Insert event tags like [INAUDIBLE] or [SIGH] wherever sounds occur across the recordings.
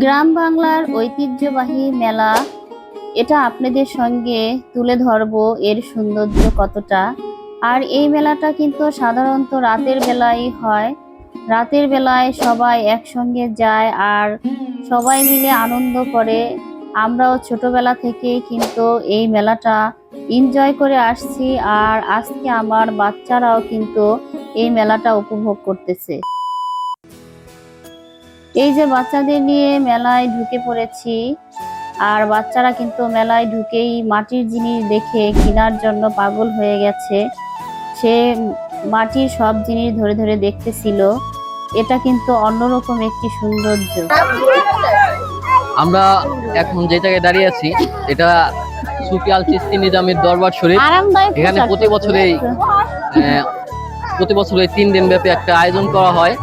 গ্রাম বাংলার ঐতিহ্যবাহী মেলা, এটা আপনাদের সঙ্গে তুলে ধরবো এর সৌন্দর্য কতটা। আর এই মেলাটা কিন্তু সাধারণত রাতের বেলায় হয়। রাতের বেলায় সবাই একসঙ্গে যায় আর সবাই মিলে আনন্দ করে। আমরাও ছোটবেলা থেকে কিন্তু এই মেলাটা এনজয় করে আসছি আর আজকে আমার বাচ্চারাও কিন্তু এই মেলাটা উপভোগ করতেছে। এই যে বাচ্চাদের নিয়ে মেলায় ঢুকে পড়েছি আর বাচ্চারা কিন্তু মেলায় ঢুকেই মাটির জিনিস দেখে কেনার জন্য পাগল হয়ে গেছে। সে মাটির সব জিনিস ধরে ধরে দেখতেছিল। এটা কিন্তু অন্যরকম একটি সৌন্দর্য। আমরা এখন যে জায়গায় দাঁড়িয়ে আছি এটা সুফি আল চিস্তি নিজামের দরবার শরীফ। এখানে প্রতি বছরেই আহ, প্রতি বছর এই তিন দিন ব্যাপী একটা আয়োজন করা হয়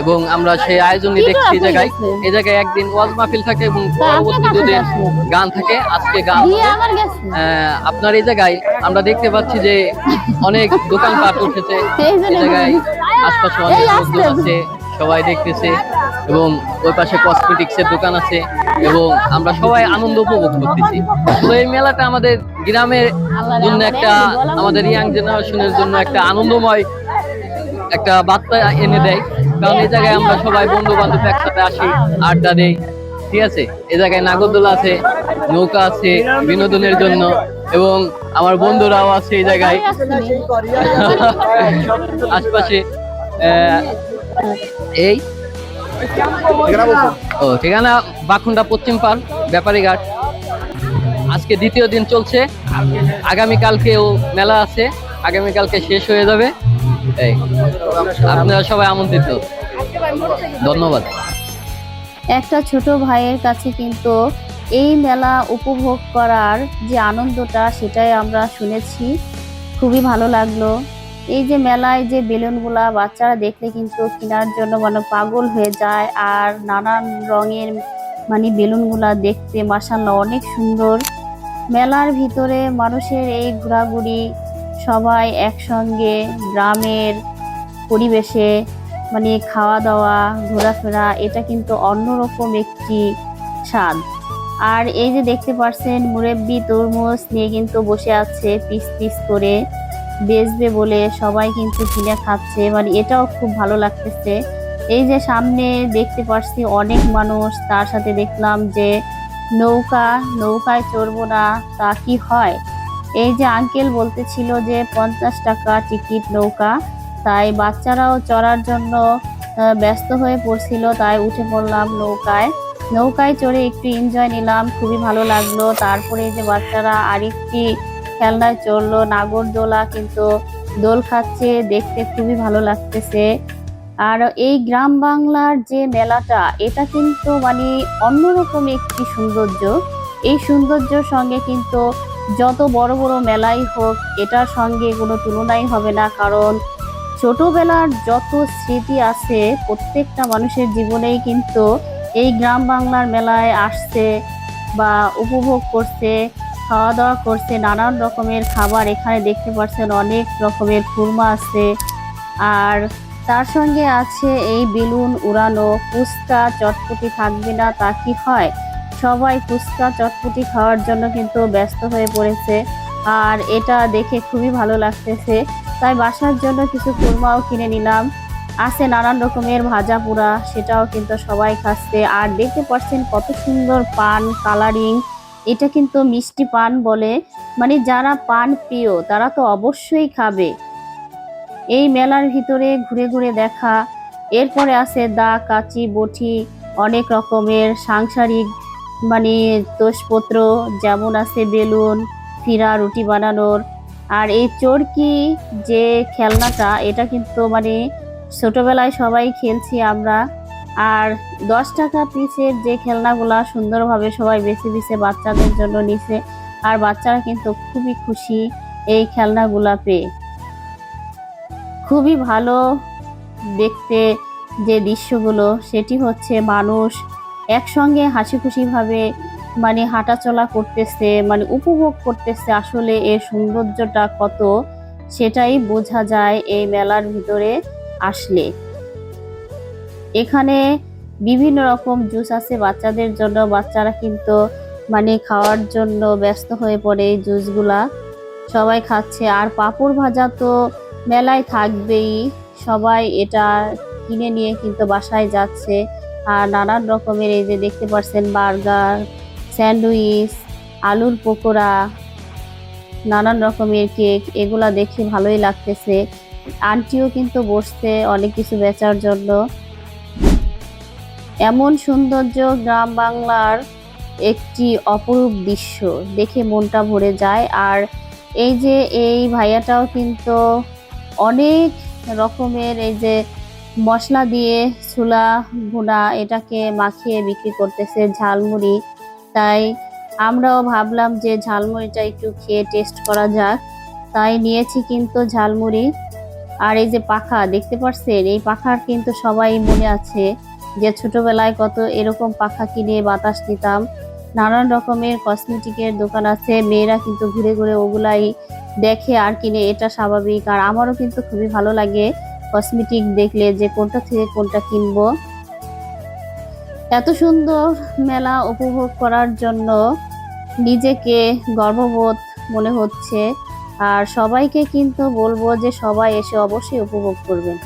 এবং আমরা সেই আয়োজনই দেখছি এই জায়গায় এই জায়গায় একদিন ওয়াজ মাহফিল থাকে এবং পরবর্তী দুদিন গান থাকে আজকে গান আপনার এই জায়গায় আমরা দেখতে পাচ্ছি যে অনেক দোকানপাট উঠেছে। [LAUGHS] এই জায়গায় আশপাশে অনেক লোকজন আছে সবাই দেখতেছে এবং ওই পাশে কসমেটিক্স এর দোকান আছে এবং আমরা সবাই আনন্দ উপভোগ করতেছি। তো এই মেলাটা আমাদের গ্রামের জন্য একটা আমাদের ইয়াং জেনারেশনের জন্য একটা আনন্দময় একটা বার্তা এনে দেয়। কারণ এই জায়গায় আমরা সবাই বন্ধু বান্ধব একসাথে আসি, আড্ডা দেই, ঠিক আছে? এই জায়গায় নাগরদোলা আছে, নৌকা আছে, বিনোদনের জন্য, এবং আমার বন্ধুরাও আছে এই জায়গায়। [LAUGHS] আশপাশে এই। ও, ঠিকানা বাখুন্ডা পশ্চিম পার ব্যাপারী ঘাট আজকে দ্বিতীয় দিন চলছে। আগামীকালকেও মেলা আছে, আগামীকালকে শেষ হয়ে যাবে। আপনারা সবাই আমন্ত্রিত। ধন্যবাদ। একটা ছোট ভাইয়ের কাছে কিন্তু এই মেলা উপভোগ করার যে আনন্দটা, সেটাই আমরা শুনেছি। খুবই ভালো লাগল। এই যে মেলায় যে বেলুনগুলা বাচ্চারা দেখলে কিন্তু কেনার জন্য মানে পাগল হয়ে যায়, আর নানান রঙের মানে বেলুনগুলা দেখতে মাসাল্লাহ অনেক সুন্দর। মেলার ভিতরে মানুষের এই ঘোরাঘুরি সবাই একসঙ্গে গ্রামের পরিবেশে মানে খাওয়া দাওয়া ঘোরাফেরা, এটা কিন্তু অন্যরকম একটি স্বাদ। আর এই যে দেখতে পাচ্ছেন মুরব্বি তরমুজ নিয়ে কিন্তু বসে আছে পিস পিস করে। বেচবে বলে সবাই কিন্তু কিনে খাচ্ছে মানে এটাও খুব ভালো লাগতেছে। এই যে সামনে দেখতে পাচ্ছি অনেক মানুষ, তার সাথে দেখলাম যে নৌকা, নৌকায় চড়বো না, তা কি হয়? এই যে আঙ্কেল বলতেছিল যে পঞ্চাশ টাকা টিকিট নৌকা, তাই বাচ্চারাও চড়ার জন্য ব্যস্ত হয়ে পড়ছিল, তাই উঠে পড়লাম নৌকায়। নৌকায় চড়ে একটু এনজয় নিলাম, খুবই ভালো লাগল। তারপরে যে বাচ্চারা আরেকটি খেলনায় চড়লো, নাগরদোলা, কিন্তু দোল খাচ্ছে, দেখতে খুবই ভালো লাগতেছে। আর এই গ্রাম বাংলার যে মেলাটা, এটা কিন্তু মানে অন্যরকম একটি সৌন্দর্য। এই সৌন্দর্যের সঙ্গে কিন্তু যত বড় বড় মেলাই হোক, এটার সঙ্গে কোনো তুলনাই হবে না, কারণ ছোটোবেলার যত স্মৃতি আছে, প্রত্যেকটা মানুষের জীবনেই কিন্তু এই গ্রাম বাংলার মেলায় আসছে বা উপভোগ করছে খাওয়া দাওয়া করছে, নানান রকমের খাবার এখানে দেখতে পাচ্ছেন, অনেক রকমের খুরমা আছে। আর তার সঙ্গে আছে এই বেলুন উড়ানো, ফুচকা, চটপটি থাকবে না, তা কি হয়? সবাই ফুচকা চটপটি খাওয়ার জন্য কিন্তু ব্যস্ত হয়ে পড়েছে। আর এটা দেখে খুবই ভালো লাগতেছে। তাই বাসার জন্য কিছু কুরমাও কিনে নিলাম। আছে নানান রকমের ভাজা পোড়া, সেটাও কিন্তু সবাই খাচ্ছে। আর দেখতে পাচ্ছেন কত সুন্দর পান, কালারিং। এটা কিন্তু মিষ্টি পান বলে। মানে যারা পান প্রিয়, তারা তো অবশ্যই খাবে। এই মেলার ভিতরে ঘুরে ঘুরে দেখা। এরপরে আছে দা, কাচি, বটি, অনেক রকমের সাংসারিক মানে তোষপত্র যেমন আছে বেলুন, ফিরা, রুটি বানানোর। আর এই চরকি যে খেলনাটা, এটা কিন্তু মানে ছোটোবেলায় সবাই খেলছি আমরা। আর দশ টাকা পিসের যে খেলনাগুলা সুন্দরভাবে সবাই বেছে বেছে বাচ্চাদের জন্য নিছে, আর বাচ্চারা কিন্তু খুবই খুশি এই খেলনাগুলা পেয়ে। খুবই ভালো দেখতে যে দৃশ্যগুলো, সেটি হচ্ছে মানুষ একসঙ্গে হাসি খুশিভাবে মানে হাঁটাচলা করতেছে মানে উপভোগ করতেছে আসলে এর সৌন্দর্যটা কত, সেটাই বোঝা যায় এই মেলার ভিতরে আসলে। এখানে বিভিন্ন রকম জুস আছে বাচ্চাদের জন্য, বাচ্চারা কিন্তু মানে খাওয়ার জন্য ব্যস্ত হয়ে পড়ে এই জুসগুলা। সবাই খাচ্ছে, আর পাঁপড় ভাজা তো মেলায় থাকবেই, সবাই এটা কিনে নিয়ে কিন্তু বাসায় যাচ্ছে। আর নানান রকমের এই যে দেখতে পাচ্ছেন বার্গার, স্যান্ডউইচ, আলুর পকোড়া, নানান রকমের কেক, এগুলা দেখে ভালোই লাগতেছে। আন্টিও কিন্তু বসছে অনেক কিছু বেচার জন্য। এমন সৌন্দর্য গ্রাম বাংলার একটি অপরূপ দৃশ্য, দেখে মনটা ভরে যায়। আর এই যে এই ভাইয়াটাও কিন্তু অনেক রকমের এই যে মশলা দিয়ে ছোলা, ভুনা এটাকে মাখিয়ে বিক্রি করতেছে ঝালমুড়ি। তাই আমরাও ভাবলাম যে ঝালমুড়িটা একটু খেয়ে টেস্ট করা যাক। তাই নিয়েছি কিন্তু ঝালমুড়ি। আর এই যে পাখা, দেখতে পাচ্ছেন এই পাখার কিন্তু সবাই মনে আছে যে ছোটবেলায় কত এরকম পাখা কিনে বাতাস নিতাম নানান রকমের কসমেটিকের দোকান আছে, মেয়েরা কিন্তু ঘুরে ঘুরে ওগুলাই দেখে আর কিনে, এটা স্বাভাবিক। আর আমারও কিন্তু খুবই ভালো লাগে। কসমেটিক দেখলে যে কোনটা থেকে কোনটা কিনব। এত সুন্দর মেলা উপভোগ করার জন্য নিজেকে গর্ববোধ মনে হচ্ছে। আর সবাইকে কিন্তু বলব যে সবাই এসে অবশ্যই উপভোগ করবেন।